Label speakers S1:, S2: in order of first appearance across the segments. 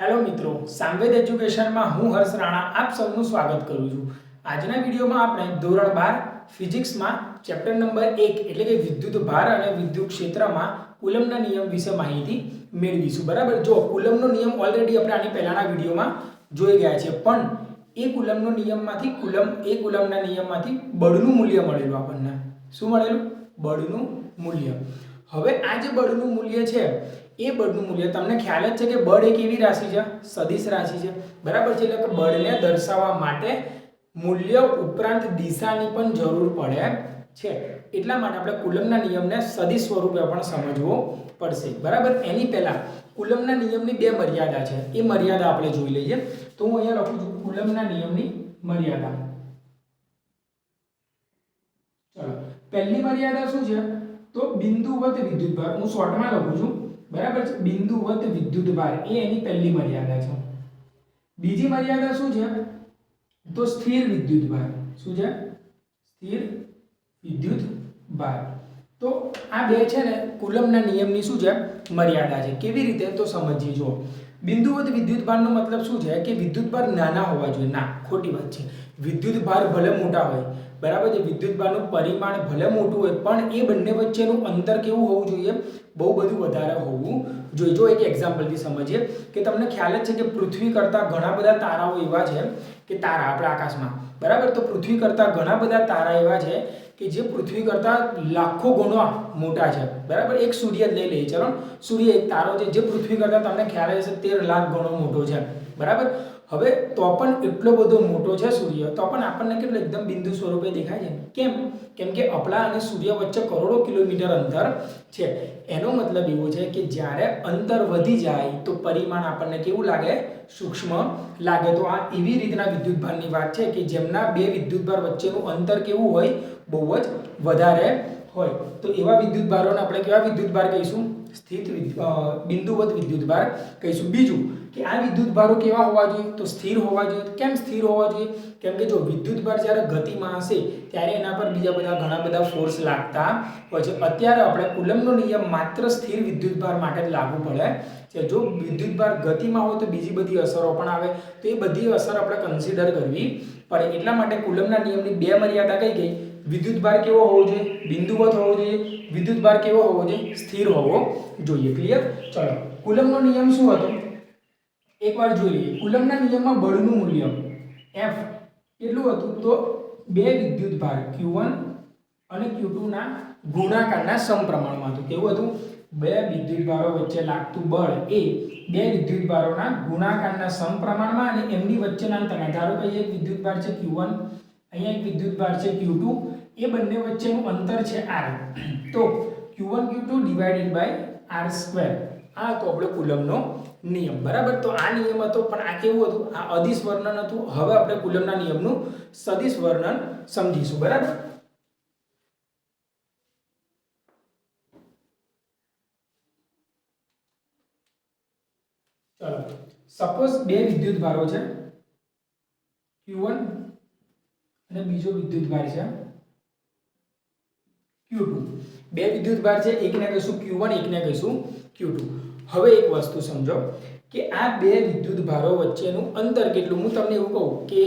S1: Hello મિત્રો સાંવેદ એજ્યુકેશનમાં હું હર્ષ રાણા આપ સૌનું સ્વાગત કરું છું. આજના વિડીયોમાં આપણે ધોરણ બાર, ફિઝિક્સમાં ચેપ્ટર નંબર એક એટલે કે વિદ્યુત ભાર અને વિદ્યુત ક્ષેત્રમાં કુલમના નિયમ વિશે માહિતી મેળવીશું. બરાબર? જો કુલમનો નિયમ ઓલરેડી આપણે આની પહેલાના વિડીયોમાં જોઈ ગયા છે, પણ એ કુલમનો નિયમમાંથી કુલમ, એ કુલમના નિયમમાંથી બળનું મૂલ્ય મળેલું આપણને. શું મળેલું? બળનું મૂલ્ય. હવે આ જે બળનું મૂલ્ય છે એ બળનું મૂલ્ય. તમને ખ્યાલ જ છે કે બળ એક એવી રાશિ છે? સદિશ રાશિ છે. બરાબર છે? એટલે કે બળને દર્શાવવા માટે મૂલ્ય ઉપરાંત દિશાની પણ જરૂર પડે છે. એટલા માટે આપણે કુલમના નિયમને સદિશ સ્વરૂપે પણ સમજવો પડશે. બરાબર? એની પહેલા કુલમના નિયમની બે મર્યાદા છે. એ મર્યાદા આપણે જોઈ લઈએ. તો હું અહીંયા લખું છું કુલમના નિયમની મર્યાદા. ચલો. પહેલી મર્યાદા શું છે? તો બિંદુવત વિદ્યુતભાર. હું શોર્ટમાં લખું છું. બરાબર છે? બિંદુવત વિદ્યુતભાર એ એની પહેલી મર્યાદા છે. બીજી મર્યાદા શું છે? તો સ્થિર વિદ્યુતભાર શું છે? સ્થિર વિદ્યુત ભાર. તો આ બે છે ને કુલમના નિયમની શું છે? મર્યાદા છે. કેવી રીતે? તો સમજીએ. જો બિંદુવત વિદ્યુત ભારનો મતલબ શું છે? કે વિદ્યુત ભાર નાના હોવા જોઈએ. ના, ખોટી વાત છે. વિદ્યુત ભાર ભલે મોટા હોય, બરાબર છે? વિદ્યુત ભારનું પરિમાણ ભલે મોટું હોય, પણ એ બંને વચ્ચેનું અંતર કેવું હોવું જોઈએ? બહુ બધું વધારે હોવું જોઈએ. જો એક એક્ઝામ્પલથી સમજીએ કે તમને ખ્યાલ જ છે કે પૃથ્વી કરતાં ઘણા બધા તારાઓ એવા છે કે તારા આપણા આકાશમાં. બરાબર? તો પૃથ્વી કરતાં ઘણા બધા તારા એવા છે કે જે પૃથ્વી કરતાં લાખો ગણો મોટા છે. બરાબર? એક સૂર્ય લઈ લઈએ. ચલો. સૂર્ય એક તારો છે. જે પૃથ્વી કરતાં તમને ખ્યાલ હશે તેર લાખ ગણો મોટો છે. બરાબર? હવે તો પણ એટલો બધો મોટો છે સૂર્ય, તો પણ આપણને કેટલો એકદમ બિંદુ સ્વરૂપે દેખાય છે. કેમ? કેમ કે અપલા અને સૂર્ય વચ્ચે કરોડો કિલોમીટર અંતર છે. એનો મતલબ એવો છે કે જ્યારે અંતર વધી જાય તો પરિમાણ આપણને કેવું લાગે? સૂક્ષ્મ લાગે. તો આ એવી રીતના વિદ્યુતભારની વાત છે કે જેમના બે વિદ્યુતભાર વચ્ચેનું અંતર કેવું હોય? બહુ જ વધારે હોય. તો એવા વિદ્યુતભારોને આપણે કેવા વિદ્યુતભાર કહીશું? સ્થિત બિંદુવત વિદ્યુતભાર કહીશું. બીજું કે આ વિદ્યુતભારો કેવા હોવા જોઈએ? તો સ્થિર હોવા જોઈએ. કેમ સ્થિર હોવા જોઈએ? કેમ કે જો વિદ્યુતભાર જ્યારે ગતિમાં હશે, ત્યારે એના પર બીજા બધા ઘણા બધા ફોર્સ લાગતા હોય છે. અત્યારે આપણે કુલમનો નિયમ માત્ર સ્થિર વિદ્યુત ભાર માટે જ લાગુ પડે છે. જો વિદ્યુતભાર ગતિમાં હોય તો બીજી બધી અસરો પણ આવે. તો એ બધી અસર આપણે કન્સિડર કરવી પડે. એટલા માટે કુલમના નિયમની બે મર્યાદા કઈ ગઈ વિદ્યુત ભાર કેવો હોવો જોઈએ? બિંદુવત હોવો જોઈએ. વિદ્યુત ભાર કેવો હોવો જોઈએ? સ્થિર હોવો જોઈએ. ક્લિયર ચલો. કુલમનો નિયમ શું હતો? એકવાર જોઈ લઈએ. કુલમના નિયમમાં બળનું મૂલ્ય એફ કેટલું હતું? તો બે વિદ્યુત વિદ્યુતભાર Q1 અને Q2 ના ગુણાકારના સમપ્રમાણમાં હતું. કેવું હતું? બે વિદ્યુત ભારો વચ્ચે લાગતું બળ એ બે વિદ્યુત ભારોના ગુણાકારના સમપ્રમાણમાં અને એમની વચ્ચેના અંતરના. ધારો કે એક વિદ્યુત ભાર છે Q1 અહીંયા એક વિદ્યુતભાર છે Q2 એ બંને વચ્ચેનું અંતર છે R. તો Q1 Q2 divided by R square આ તો આપણે કુલમનો નિયમ. બરાબર? તો આ નિયમ હતો, પણ આ કેવું હતું? આ અધિશ વર્ણન હતું. હવે આપણે કુલમના નિયમનું સદિશ વર્ણન સમજીશું. બરાબર? સપોઝ બે વિદ્યુત ભારો છે. Q1 અને બીજો વિદ્યુત ભાર છે. Q2 બે વિદ્યુત ભાર છે. એકને કહીશું Q1 એકને કહીશું Q2 હવે એક વસ્તુ સમજો કે આ બે વિદ્યુત ભારો વચ્ચેનું અંતર કેટલું? હું તમને એવું કહું કે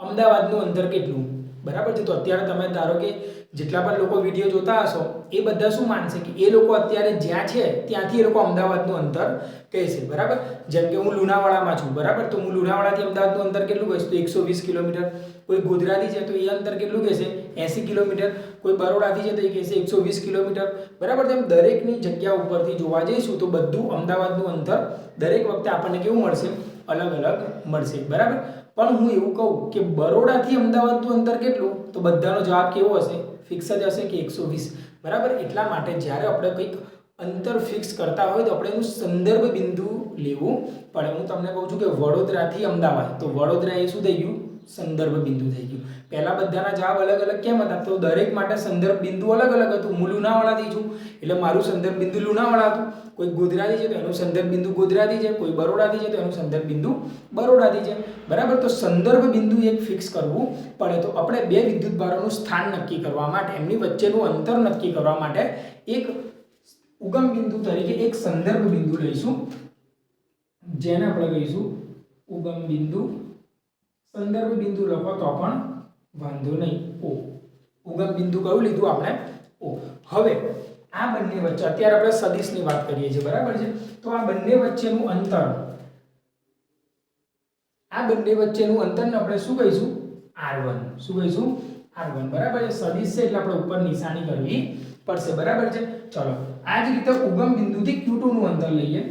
S1: અમદાવાદનું અંતર કેટલું? બરાબર છે? તો અત્યારે તમે ધારો કે જેટલા પણ લોકો વીડિયો જોતા હશો, એ બધા શું માનશે કે એ લોકો અત્યારે જ્યાં છે, ત્યાંથી એ લોકો અમદાવાદનું અંતર કહેશે બરાબર? જેમ કે હું લુણાવાડામાં છું, બરાબર? તો હું લુણાવાડાથી અમદાવાદનું અંતર કેટલું કહીશ? તો એકસો વીસ કિલોમીટર. કોઈ ગોધરાથી છે તો એ અંતર કેટલું કહેશે? એંસી કિલોમીટર. કોઈ બરોડાથી છે તો એ કહેશે એકસો વીસ કિલોમીટર. બરાબર? તેમ દરેકની જગ્યા ઉપરથી જોવા જઈશું તો બધું અમદાવાદનું અંતર દરેક વખતે આપણને કેવું મળશે? અલગ અલગ મળશે. બરાબર? પણ હું એવું કહું કે બરોડાથી અમદાવાદનું અંતર કેટલું? તો બધાનો જવાબ કેવો હશે? ફિક્સ જ હશે કે એકસો વીસ? બરાબર? એટલા માટે જ્યારે આપણે કંઈક અંતર ફિક્સ કરતા હોય તો આપણે એનું સંદર્ભ બિંદુ લેવું પડે. હું તમને કહું છું કે વડોદરાથી અમદાવાદ. તો વડોદરા એ શું થઈ ગયું? સંદર્ભ બિંદુ થઈ ગયું. પહેલા બધાના જવાબ અલગ અલગ કેમ હતા? તો દરેક માટે સંદર્ભ બિંદુ અલગ અલગ હતું. હું લુણાવાડાથી છું, એટલે મારું સંદર્ભ બિંદુ લુણાવાડા હતું. કોઈ ગુજરાતી છે તો એનું સંદર્ભ બિંદુ ગુજરાતી છે. કોઈ બરોડાથી છે તો એનું સંદર્ભ બિંદુ બરોડાથી છે. બરાબર? તો સંદર્ભ બિંદુ એક ફિક્સ કરવું પડે. તો આપણે બે વિદ્યુત ભારોનું સ્થાન નક્કી કરવા માટે, એમની વચ્ચેનું અંતર નક્કી કરવા માટે એક ઉગમ બિંદુ તરીકે એક સંદર્ભ બિંદુ લઈશું. જેને આપણે કહીશું ઉગમ બિંદુ સંદર્ભ બિંદુ લખો તો પણ વાંધો નહીં. ઓ. ઉગમ બિંદુ કયું લીધું આપણે? ઓ. હવે આ બંને વચ્ચે અત્યારે આપણે સદિશની વાત કરીએ છીએ, બરાબર છે? તો આ બંને વચ્ચેનું અંતર, આ બંને વચ્ચેનું અંતરને આપણે શું કહીશું? r1 શું કહીશું? r1 બરાબર છે? સદિશ છે એટલે આપણે ઉપર નિશાની કરવી પડશે, બરાબર છે? ચલો, આ જ રીતે ઉગમ બિંદુથી q2 નું અંતર લઈએ.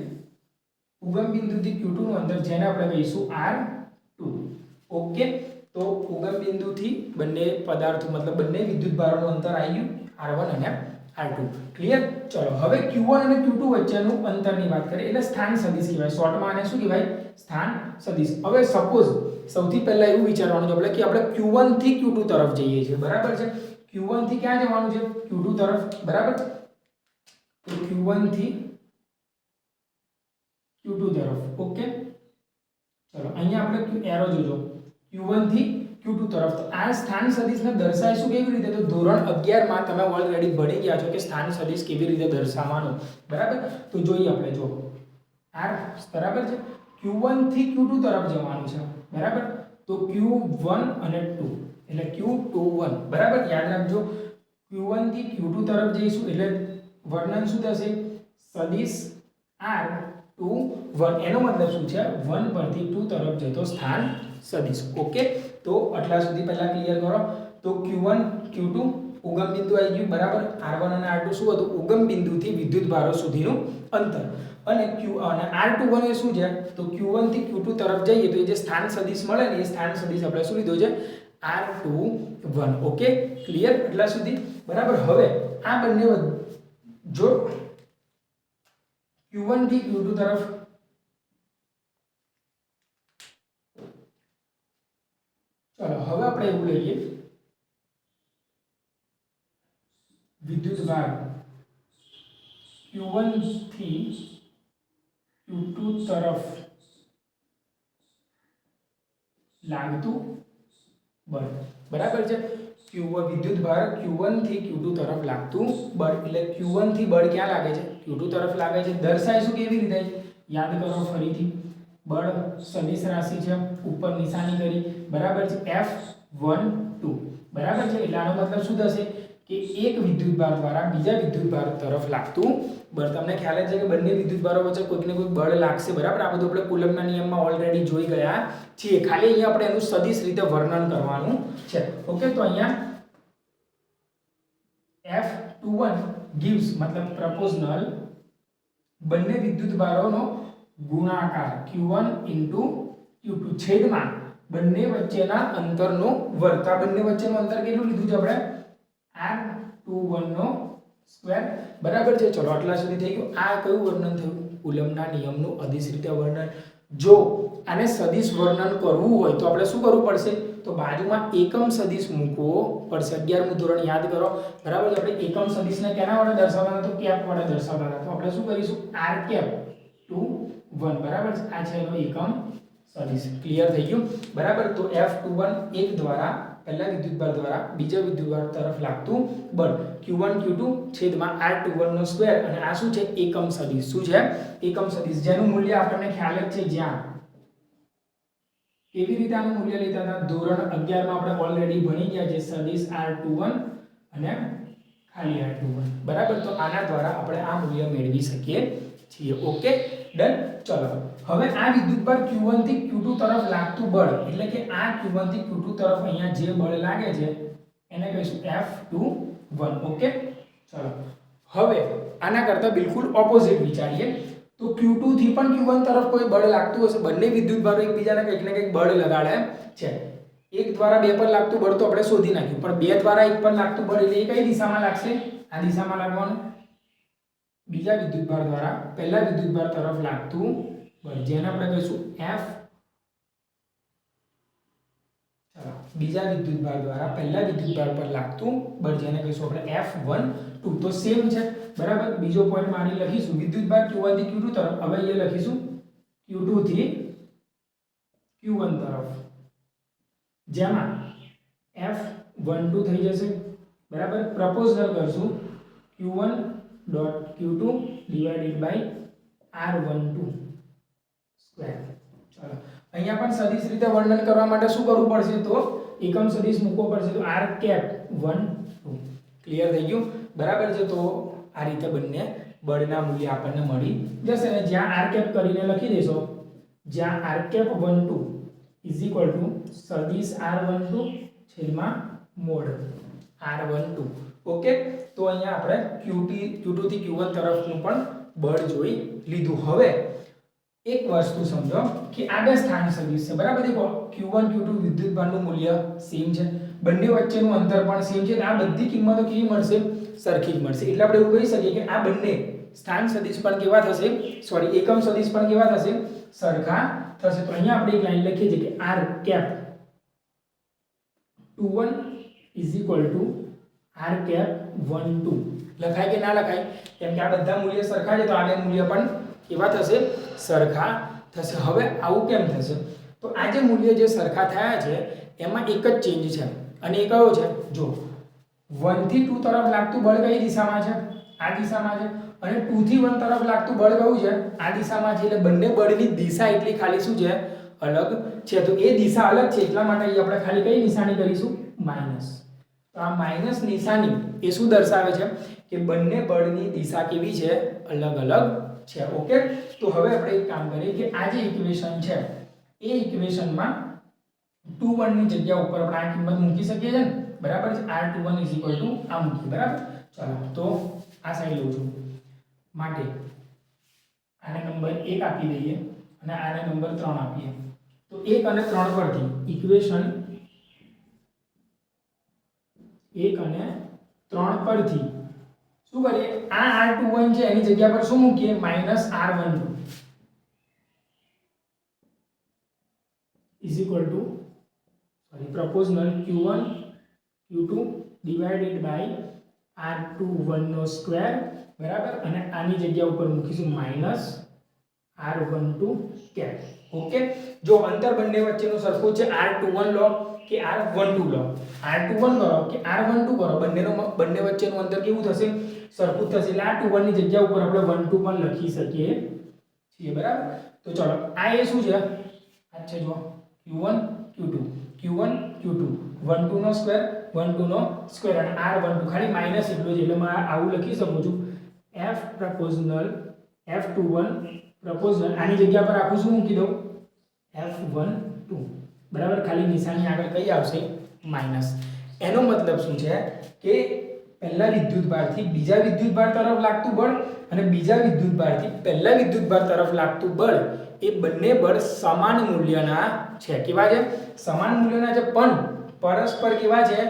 S1: ઉગમ બિંદુથી q2 નું અંતર જેને આપણે કહીશું r2 ઓકે, તો ઉગમ બિંદુથી બંને પદાર્થો, મતલબ બંને વિદ્યુત ભારોનું અંતર આવી ગયું r1 અને r2 ક્લિયર ચલો, હવે q1 અને q2 વચ્ચેનું અંતરની વાત કરીએ, એટલે સ્થાન સદિશ કહેવાય. શોર્ટમાં આને શું કહેવાય? સ્થાન સદિશ. હવે સપોઝ સૌથી પહેલા એવું વિચારવાનું છે, આપણે કે આપણે q1 થી q2 તરફ જઈએ છીએ, બરાબર છે? q1 થી ક્યાં જવાનું છે? q2 તરફ, બરાબર? તો q1 થી q2 તરફ, ઓકે? ચલો, અહીંયા આપણે એરો જોજો. Q1 થી q2 તરફ. તો આ સ્થાન સદિશને દર્શાવીશું કેવી રીતે? તો ધોરણ અગિયારમાં તમે ઓલરેડી ભણી ગયા છો કે સ્થાન સદિશ કેવી રીતે દર્શાવવાનો? બરાબર? તો જોઈએ આપણે, જો. આર, બરાબર છે? Q1 થી q2 તરફ જવાનું છે. બરાબર? તો ક્યુ વન અને ટુ એટલે q21 બરાબર? યાદ રાખજો. Q1 થી q2 તરફ જઈશું. એટલે વર્ણન શું થશે? સદિશ r 2 1 એનો મતલબ શું છે? વન પરથી ટુ તરફ જતો સ્થાન સદિશ. ઓકે તો આટલા સુધી પહેલા ક્લિયર કરો. તો q1 q2 ઉગમ બિંદુ આવી ગયું. બરાબર? આર વન અને આર ટુ શું હતું? ઉગમ બિંદુથી વિદ્યુત ભારો સુધીનું અંતર. અને ક્યુ અને r21 એ શું છે? તો q1 થી q2 તરફ જઈએ તો એ જે સ્થાન સદિશ મળે ને એ સ્થાન સદિશ આપણે શું લીધો છે? R21 ઓકે ક્લિયર એટલા સુધી? બરાબર? હવે આ બંને વધ- જો q1 થી q2 તરફ. ચલો, હવે આપણે એવું લઈએ. વિદ્યુત ભાર. q1 થી q2 તરફ લાગતું. બળ બરાબર છે? Q1 વિદ્યુત ભાર q1 થી q2 તરફ લાગતું બળ. એટલે q1 થી બળ ક્યાં લાગે છે? Q2 તરફ લાગે છે. દર્શાય શું કેવી રીતે? યાદ કરો ફરીથી. બળ સદિશ રાશિ છે. ઉપર નિશાની કરી. બરાબર છે. F12 બરાબર છે? એટલે આનો મતલબ શું થશે? કે એક વિદ્યુત ભાર દ્વારા બીજા વિદ્યુત ભાર તરફ લાગતું બળ. તમને ખ્યાલ છે કે બંને વિદ્યુત ભારો વચ્ચે કોઈકને કોઈક બળ લાગશે, બરાબર? આ બધું આપણે કુલમના નિયમમાં ઓલરેડી જોઈ ગયા છીએ. ખાલી અહીંયા આપણે એનું સદિશ રીતે વર્ણન કરવાનું છે. ઓકે, તો અહીંયા F21 ગિવ્સ મતલબ પ્રપોઝનલ બંને વિદ્યુત ભારોનો ગુણાકાર q1 q2 છેદમાં બંને વચ્ચેના અંતરનો વર્ગ. આ બંને વચ્ચેનું અંતર કેટલું લીધું છે આપણે? R21 નો સ્ક્વેર. બરાબર છે? ચલો, આટલા સુધી થઈ ગયું. આ કયું વર્ણન થયું? કુલમના નિયમનું અધિશ રીતે વર્ણન. જો આને સદિશ વર્ણન કરવું હોય, તો આપણે શું કરવું પડશે? તો બાજુમાં એકમ સદિશ મૂકવો પડશે. 11મું ધોરણ યાદ કરો. બરાબર આપણે એકમ સદિશને કેના વડે દર્શાવવાના? તો કેપ વડે દર્શાવવાના. તો આપણે શું કરીશું? R cap two one. બરાબર આ છે એનો એકમ સદિશ. ક્લિયર થઈ ગયું? બરાબર? તો F21 એક દ્વારા પહેલા વિદ્યુતભાર દ્વારા બીજા વિદ્યુતભાર તરફ લાગતું બળ. Q1 Q2 છેદમાં R21 નો સ્ક્વેર અને આ શું છે? એકમ સદિશ. શું છે? એકમ સદિશ. જેનું મૂલ્ય આપણને ખ્યાલ જ છે જ્યાં. કેવી રીતે આનું મૂલ્ય લેતા હતા? ધોરણ 11 માં આપણે ઓલરેડી ભણી ગયા છે સદિશ R21 અને ખાલી R21 બરાબર? તો આના દ્વારા આપણે આ મૂલ્ય મેળવી શકીએ છીએ. ઓકે ડન ચલો, હવે આ વિદ્યુતભાર Q1 થી Q2 તરફ લાગતું બળ, એટલે કે આ Q1 થી Q2 તરફ અહીંયા જે બળ લાગે છે, એને કહીશું F21 ઓકે? ચલો, હવે આના કરતા બિલકુલ ઓપોઝિટ વિચારીએ. તો Q2 થી પણ Q1 તરફ કોઈ બળ લાગતું હશે, બંને વિદ્યુતભારો એકબીજાને કંઈક ને કંઈક બળ લગાડે છે. એક દ્વારા બે પર લાગતું બળ તો આપણે શોધી નાખ્યું, પણ બે દ્વારા એક પર લાગતું બળ એટલે એ કઈ દિશામાં લાગશે? આ દિશામાં લાગવાનું. બીજા વિદ્યુતભાર દ્વારા, પહેલા વિદ્યુતભાર તરફ લાગતું બળ જેને આપણે કહીશું એફ બીજા વિદ્યુતભાર દ્વારા પહેલા વિદ્યુતભાર પર લાગતું બળ જેને કહીશું આપણે F12 તો સેમ છે, બરાબર? બીજો પોઈન્ટ માની લખીશું વિદ્યુતભાર Q1 થી Q2 તરફ, હવે અહીંયા લખીશું Q2 થી Q1 તરફ. જેમાં F12 થઈ જશે, બરાબર? પ્રપોઝલ કરશું Q1 dot Q2 divided by R12 અહીંયા પણ સદિશ રીતે વર્ણન કરવા માટે શું કરવું પડશે તો એકમ સદિશ મૂકવો પડશે તો R cap one two clear થઈ ગયું? બરાબર છે તો આ રીતે બંને બળના મૂલ્ય આપણને મળી જશે. અને જ્યાં આર કેપ કરીને લખી દેશો, જ્યાં R cap one two is equal to સદિશ આર વન ટુ છેદમાં mod R one two okay તો અહીંયા આપણે ક્યુટી ક્યુ ટુ થી ક્યુ તરફનું પણ બળ જોઈ લીધું. હવે એક વસ્તુ સમજો કે આ બે સ્થાન સદિશ છે. બરાબર દેખો Q1 Q2 ટુ ભારનું મૂલ્ય સેમ છે. બંને વચ્ચેનું અંતર પણ સેમ છે આ બધી કિંમતો કેવી મળશે? સરખી જ મળશે. એટલે આપણે એવું કહી શકીએ કે આ બંને સ્થાન સદિશ પણ કેવા થશે? સોરી એકમ સદિશ પણ કેવા થશે? સરખા થશે. તો અહીંયા આપણે એક લાઈન લખીએ છીએ કે r cap 21 is equal to r cap 12 લખાય કે ના લખાય? કેમ કે આ બધા મૂલ્ય સરખા છે, તો આ બે મૂલ્ય પણ કેવા થશે, સરખા થશે. હવે આવું કેમ થશે? તો આ જે મૂલ્ય જે સરખા થયા છે, એમાં એક જ ચેન્જ છે. અને એ કયો છે? જો 1 થી 2 તરફ લાગતું બળ કઈ દિશામાં છે? આ દિશામાં છે. અને ટુ થી વન તરફ લાગતું બળ કયું છે? આ દિશામાં છે. એટલે બંને બળની દિશા એટલી ખાલી શું છે? અલગ છે. તો એ દિશા અલગ છે. એટલા માટે આપણે ખાલી કઈ નિશાની કરીશું? માઇનસ તો આ માઇનસ નિશાની એ શું દર્શાવે છે? કે બંને બળની દિશા કેવી છે? અલગ અલગ છે. ઓકે? તો હવે આપણે એક કામ કરીએ કે આ જે ઇક્વેશન છે, એ ઇક્વેશનમાં 2 1 ની જગ્યા ઉપર આપણે આ કિંમત મૂકી શકીએ છીએ ને? બરાબર છે? R21 આ મૂકીએ, બરાબર? ચાલો, તો આ સાઈડ લઉં છું. માટે આને નંબર એક આપી દઈએ અને આને નંબર ત્રણ આપીએ. તો એક અને ત્રણ પરથી ઇક્વેશન 1 અને ત્રણ પરથી. શું કરીએ? આ r21 છે, એની જગ્યા પર શું મૂકીએ? -r12 is equal to, sorry to q1 q2 divided by r21 નો સ્ક્વેર બરાબર? અને આની જગ્યા ઉપર મૂકીશું minus R one two cap okay જો અંતર બંને વચ્ચેનું સરખું છે r21 લો કે r12 લો. R21 કરો કે r12 કરો. બંનેનો બંને વચ્ચેનું અંતર કેવું થશે? સરખું થશે. એટલે આ 21 ની જગ્યા ઉપર આપણે 12 પણ લખી શકીએ છીએ, બરાબર? તો ચલો, આ એ શું છે? આ છે જો q1 q2 q1 q2 1 2 નો સ્ક્વેર 1 2 નો સ્ક્વેર અને r12 ખાલી માઇનસ એટલું જ. એટલે હું આવું લખી શકું છું. F પ્રપોઝનલ f21 પ્રપોઝનલ આની જગ્યા પર આખું શું મૂકી દઉં? F12 બરાબર? ખાલી નિશાની આગળ કઈ આવશે? માઇનસ. એનો મતલબ શું છે કે પહેલા વિદ્યુતભારથી બીજા વિદ્યુતભાર તરફ લાગતું બળ અને બીજા વિદ્યુતભારથી પહેલા વિદ્યુતભાર તરફ લાગતું બળ એ બંને બળ સમાન મૂલ્યના છે. કેવા છે? સમાન મૂલ્યના છે, પણ પરસ્પર કેવા છે?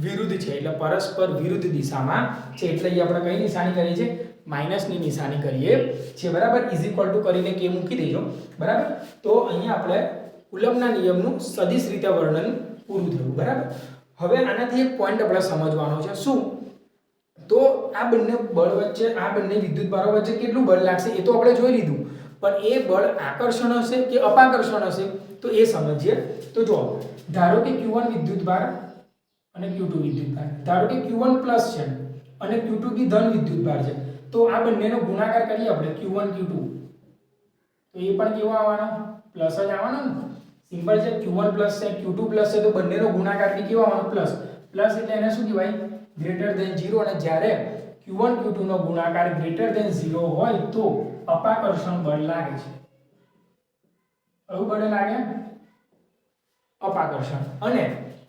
S1: વિરુદ્ધ છે. એટલે પરસ્પર વિરુદ્ધ દિશામાં છે. એટલે અહીં આપણે કઈ નિશાની કરીએ છીએ માઇનસની નિશાની કરીએ છીએ. બરાબર? ઇઝ ઇક્વલ ટુ કરીને કે મૂકી દેજો. બરાબર? તો અહીંયા આપણે કુલમના નિયમનું સદિશ રીતે વર્ણન પૂરું થયું, બરાબર? હવે આનાથી એક પોઈન્ટ આપણે સમજવાનો છે. શું? તો આ બંને બળ વચ્ચે, આ બંને વિદ્યુત ભારો વચ્ચે કેટલું બળ લાગશે એ તો આપણે જોઈ લીધું. પણ એ બળ આકર્ષણ હશે કે અપાકર્ષણ હશે? તો એ સમજીએ. તો જો ધારો કે Q1 વિદ્યુત ભાર અને Q2 વિદ્યુત ભાર. ધારો કે Q1 પ્લસ છે અને Q2 બી ધન વિદ્યુત ભાર છે. તો આ બંનેનો ગુણાકાર કરીએ આપણે Q1 Q2 તો એ પણ કેવો આવવાનો? પ્લસ જ આવવાનો ને? સિમ્પલ છે Q1 પ્લસ છે Q2 પ્લસ છે, તો બંનેનો ગુણાકાર બી કેવો પ્લસ પ્લસ એટલે એને શું કહેવાય? ગ્રેટર ધેન 0 અને જ્યારે Q1 Q2 નો ગુણાકાર ગ્રેટર ધેન 0 હોય, તો અપાકર્ષણ બળ લાગે છે. કયું બળ લાગે? અપાકર્ષણ. અને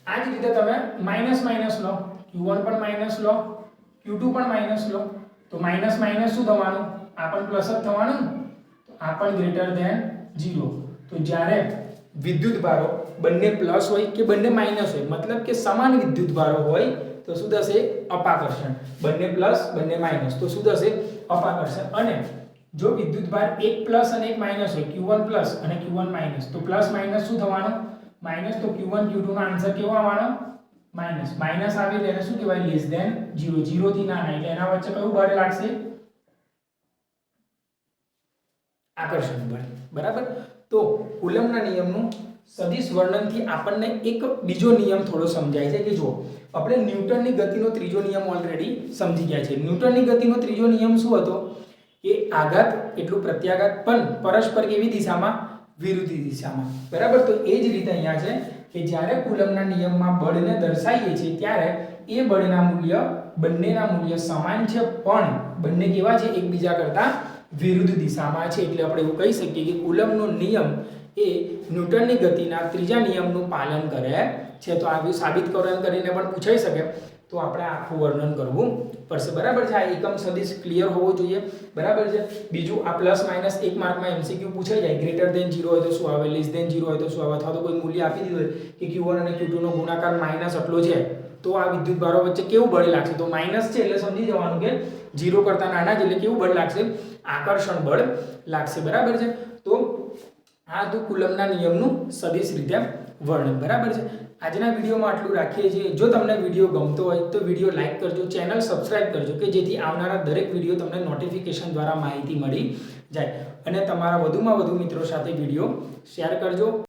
S1: આ જ રીતે તમે માઇનસ માઇનસ લો. Q1 પણ માઇનસ લો. Q2 પણ માઇનસ લો. તો માઇનસ માઇનસ શું થવાનું? આ પણ પ્લસ જ થવાનું? તો આ પણ ગ્રેટર ધેન 0 તો જ્યારે વિદ્યુત ભારો બંને પ્લસ હોય કે બંને માઇનસ હોય? મતલબ કે સમાન વિદ્યુત ભારો હોય, તો શું થશે? અપાકર્ષણ. બંને પ્લસ બંને માઇનસ તો શું થશે? અપાકર્ષણ. અને જો વિદ્યુત ભાર એક પ્લસ અને એક માઇનસ હોય ક્યુ વન પ્લસ અને ક્યુ વન માઇનસ તો પ્લસ માઇનસ શું થવાનું? માઇનસ તો Q1 Q2 નો આન્સર કેવો આવવાનો? માઇનસ માઇનસ આવે એટલે શું કહેવાય? લેસ ધેન 0 0 થી નાના. એટલે એના વચ્ચે કયું બળ લાગશે? આકર્ષણ બળ. બરાબર? તો કુલમના નિયમનું સદિશ વર્ણનથી આપણને એક બીજો નિયમ થોડો સમજાય છે કે જો આપણે ન્યૂટનની ગતિનો ત્રીજો નિયમ ઓલરેડી સમજી ગયા છે. ન્યૂટનની ગતિનો ત્રીજો નિયમ શું હતો? કે આઘાત એટલું પ્રત્યાઘાત, પણ પરસ્પર કેવી દિશામાં? વિરુદ્ધ દિશામાં. બરાબર? તો એ જ રીતે અહીંયા છે કે જ્યારે કુલમના નિયમમાં બળને દર્શાવીએ છીએ, ત્યારે એ બળના મૂલ્ય બંનેના મૂલ્ય સમાન છે, પણ બંને કેવા છે? એકબીજા કરતાં વિરુદ્ધ દિશામાં છે. એટલે આપણે એવું કહી શકીએ કે કુલમનો નિયમ એ ન્યૂટનની ગતિના ત્રીજા નિયમનું પાલન કરે છે. તો આ સાબિત કરણ કરીને પણ પૂછાઈ શકે. તો આપણે આખું વર્ણન કરવું પડશે. બરાબર છે? આ એકમ સદિશ ક્લિયર હોવો જોઈએ. બરાબર છે? બીજું આ પ્લસ માઇનસ એક માર્કમાં એમસીક્યુ પૂછાઈ જાય. ગ્રેટર દેન ઝીરો હોય તો શું આવે? લેસ દેન ઝીરો હોય તો શું આવે? અથવા તો કોઈ મૂલ્ય આપી દીધું હોય કે ક્યુ અને ક્યુ ટુનો ગુણાકાર માઇનસ આટલો છે. તો આ વિદ્યુત ભારો વચ્ચે કેવું બળ લાગશે? તો માઇનસ છે એટલે સમજી જવાનું કે ઝીરો કરતાં નાના છે એટલે કેવું બળ લાગશે? આકર્ષણ બળ લાગશે, બરાબર છે? તો આ હતું કુલમના નિયમનું સદિશ રીતે વર્ણન, બરાબર છે? આજના વિડીયોમાં આટલું રાખીએ છીએ. જો તમને વીડિયો ગમતો હોય તો વીડિયો લાઇક કરજો, ચેનલ સબસ્ક્રાઇબ કરજો કે જેથી આવનારા દરેક વીડિયો તમને નોટિફિકેશન દ્વારા માહિતી મળી જાય. અને તમારા વધુમાં વધુ મિત્રો સાથે વીડિયો શેર કરજો.